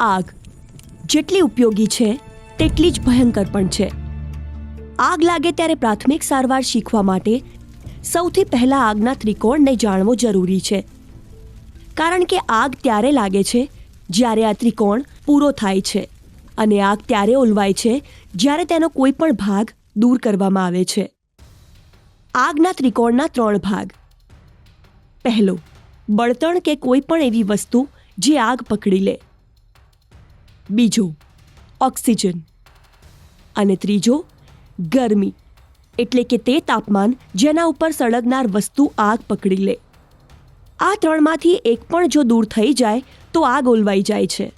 આગ જેટલી ઉપયોગી છે, તેટલી જ ભયંકર પણ છે. આગ લાગે ત્યારે પ્રાથમિક સારવાર શીખવા માટે સૌથી પહેલાં આગના ત્રિકોણને જાણવો જરૂરી છે. કારણ કે આગ ત્યારે લાગે છે, જ્યારે આ ત્રિકોણ પૂરો થાય છે અને આગ ત્યારે ઓલવાય છે, જ્યારે તેનો કોઈ પણ ભાગ દૂર કરવામાં આવે છે. આગના ત્રિકોણના ત્રણ ભાગ. પહેલો, બળતણ કે કોઈ પણ એવી વસ્તુ જે આગ પકડી લે. બીજો, ઓક્સિજન. અને ત્રીજો, ગરમી. એટલે કે તે તાપમાન જેના ઉપર સળગનાર વસ્તુ આગ પકડી લે. આ ત્રણમાંથી એક પણ જો દૂર થઈ જાય, તો આગ ઓલવાઈ જાય છે.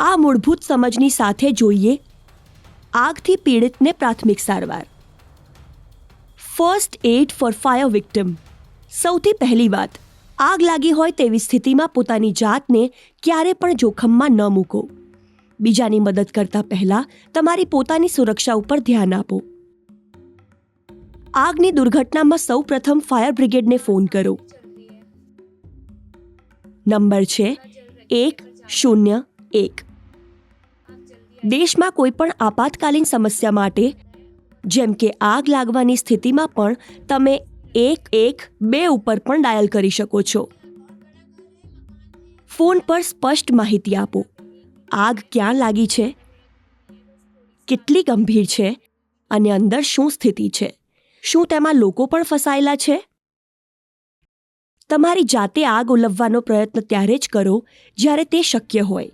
આ મૂળભૂત સમજની સાથે જોઈએ, આગથી પીડિતને પ્રાથમિક સારવાર. First aid for fire victim સૌથી પહેલી વાત આગ લાગી હોય તેવી સ્થિતિમાં પોતાની જાતને ક્યારે પણ જોખમમાં ન મૂકો. બીજાની મદદ કરતા પહેલા તમારી પોતાની સુરક્ષા ઉપર ધ્યાન આપો. આગની દુર્ઘટનામાં સૌ પ્રથમ ફાયર બ્રિગેડને ફોન કરો. નંબર છે એક શૂન્ય એક. દેશમાં કોઈ પણ આપાતકાલીન સમસ્યા માટે, જેમ કે આગ લાગવાની સ્થિતિમાં પણ તમે એક એક બે ઉપર પણ ડાયલ કરી શકો છો. ફોન પર સ્પષ્ટ માહિતી આપો. આગ ક્યાં લાગી છે? કેટલી ગંભીર છે? અને અંદર શું સ્થિતિ છે? શું તેમાં લોકો પણ ફસાયેલા છે? તમારી જાતે આગ ઓલવવાનો પ્રયત્ન ત્યારે જ કરો જ્યારે તે શક્ય હોય.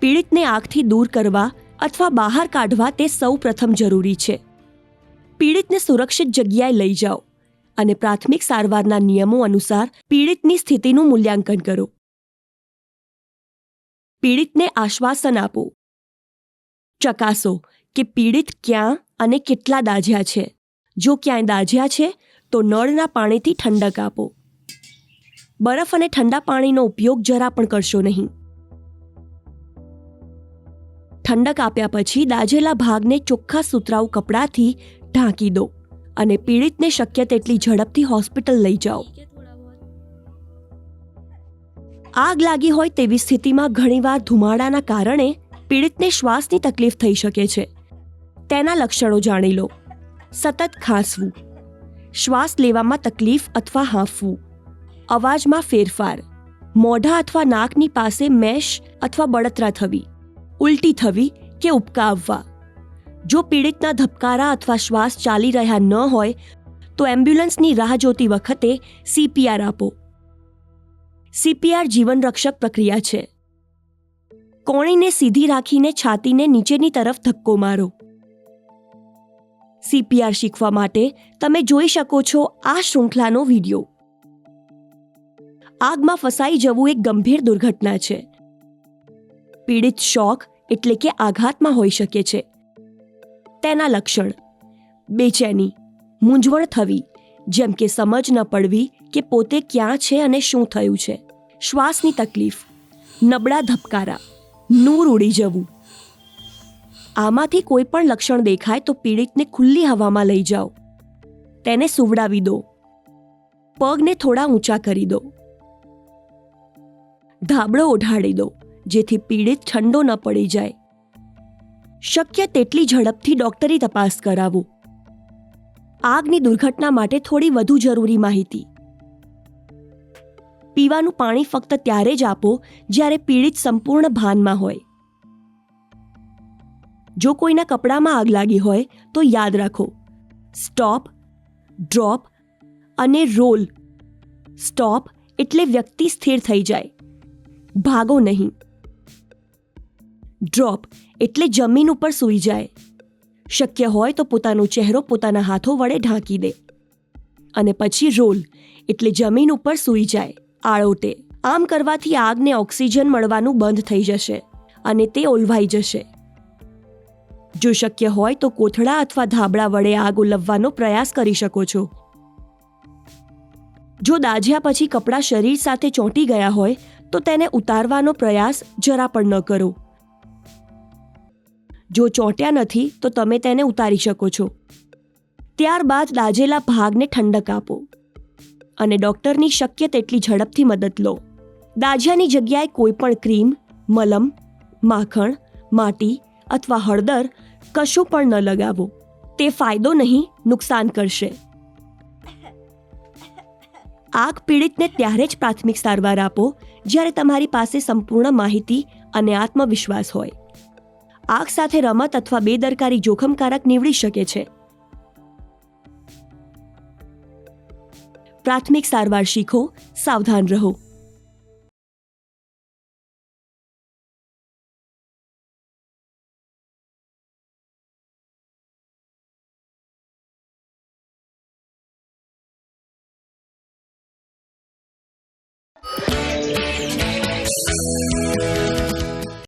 પીડિતને આગથી દૂર કરવા અથવા બહાર કાઢવા તે સૌ પ્રથમ જરૂરી છે. પીડિતને સુરક્ષિત જગ્યાએ લઈ જાઓ અને પ્રાથમિક સારવારના નિયમો અનુસાર પીડિતની સ્થિતિનું મૂલ્યાંકન કરો. પીડિતને આશ્વાસન આપો. ચકાસો કે પીડિત ક્યાં અને કેટલા દાઝ્યા છે. જો ક્યાંય દાઝ્યા છે, તો નળના પાણીથી ઠંડક આપો. બરફ અને ઠંડા પાણીનો ઉપયોગ જરા પણ કરશો નહીં. ઠંડક આપ્યા પછી દાઝેલા ભાગને ચોખ્ખા સુતરાઉ કપડાથી ઢાંકી દો અને પીડિતને શક્ય તેટલી ઝડપથી હોસ્પિટલ લઈ જાઓ. આગ લાગી હોય તેવી સ્થિતિમાં ઘણીવાર ધુમાડાના કારણે પીડિતને શ્વાસની તકલીફ થઈ શકે છે. તેના લક્ષણો જાણી લો. સતત ખાંસવું, શ્વાસ લેવામાં તકલીફ અથવા હાંફવું, અવાજમાં ફેરફાર, મોઢા અથવા નાકની પાસે મેશ અથવા બળતરા થવી, ઉલટી થવી કે ઉબકા આવવા જો પીડિતના ધબકારા અથવા શ્વાસ ચાલી રહ્યા ન હોય, તો એમ્બ્યુલન્સની રાહ જોતી વખતે સીપીઆર આપો. સીપીઆર જીવનરક્ષક પ્રક્રિયા છે. કોણીને સીધી રાખીને છાતીને નીચેની તરફ ધક્કો મારો. સીપીઆર શીખવા માટે તમે જોઈ શકો છો આ શૃંખલાનો વિડિયો. આગમાં ફસાઈ જવું એક ગંભીર દુર્ઘટના છે. પીડિત શોક એટલે કે આઘાતમાં હોઈ શકે છે. તેના લક્ષણ. બેચેની, મૂંઝવણ થવી, જેમ કે સમજ ન પડવી કે પોતે ક્યાં છે અને શું થયું છે. શ્વાસની તકલીફ, નબળા ધબકારા, નૂર ઉડી જવું. આમાંથી કોઈ પણ લક્ષણ દેખાય તો પીડિતને ખુલ્લી હવામાં લઈ જાઓ. તેને સુવડાવી દો. પગને થોડા ઊંચા કરી દો. ધાબળો ઓઢાડી દો, જેથી પીડિત ઠંડો ન પડી જાય. શક્ય તેટલી ઝડપથી ડોક્ટરી તપાસ કરાવો. આગની દુર્ઘટના માટે થોડી વધુ જરૂરી માહિતી. પીવાનું પાણી ફક્ત ત્યારે જ આપો જ્યારે પીડિત સંપૂર્ણ ભાનમાં હોય. જો કોઈના કપડામાં આગ લાગી હોય તો યાદ રાખો. સ્ટોપ, ડ્રોપ અને રોલ. સ્ટોપ એટલે વ્યક્તિ સ્થિર થઈ જાય. ભાગો નહીં. ડ્રોપ એટલે જમીન ઉપર સૂઈ જાય. શક્ય હોય તો પોતાનો ચહેરો પોતાના હાથો વડે ઢાંકી દે. અને પછી રોલ એટલે જમીન ઉપર સૂઈ જાય, આળોટે. આમ કરવાથી આગને ઓક્સિજન મળવાનું બંધ થઈ જશે અને તે ઓલવાઈ જશે. જો શક્ય હોય તો કોથળા અથવા ધાબળા વડે આગ ઓલવવાનો પ્રયાસ કરી શકો છો. જો દાઝ્યા પછી કપડાં શરીર સાથે ચોંટી ગયા હોય તો તેને ઉતારવાનો પ્રયાસ જરા પણ ન કરો. જો ચોંટ્યા નથી, તો તમે તેને ઉતારી શકો છો. ત્યારબાદ દાજેલા ભાગને ઠંડક આપો અને ડૉક્ટરની શક્ય તેટલી ઝડપથી મદદ લો. દાજિયાની જગ્યાએ કોઈપણ ક્રીમ, મલમ, માખણ, માટી અથવા હળદર કશું પણ ન લગાવો. તે ફાયદો નહીં, નુકસાન કરશે. આગ પીડિતને ત્યારે જ પ્રાથમિક સારવાર આપો જ્યારે તમારી પાસે સંપૂર્ણ માહિતી અને આત્મવિશ્વાસ હોય. આગ સાથે રમત અથવા બેદરકારી જોખમકારક નીવડી શકે છે. પ્રાથમિક સારવાર શીખો સાવધાન રહો.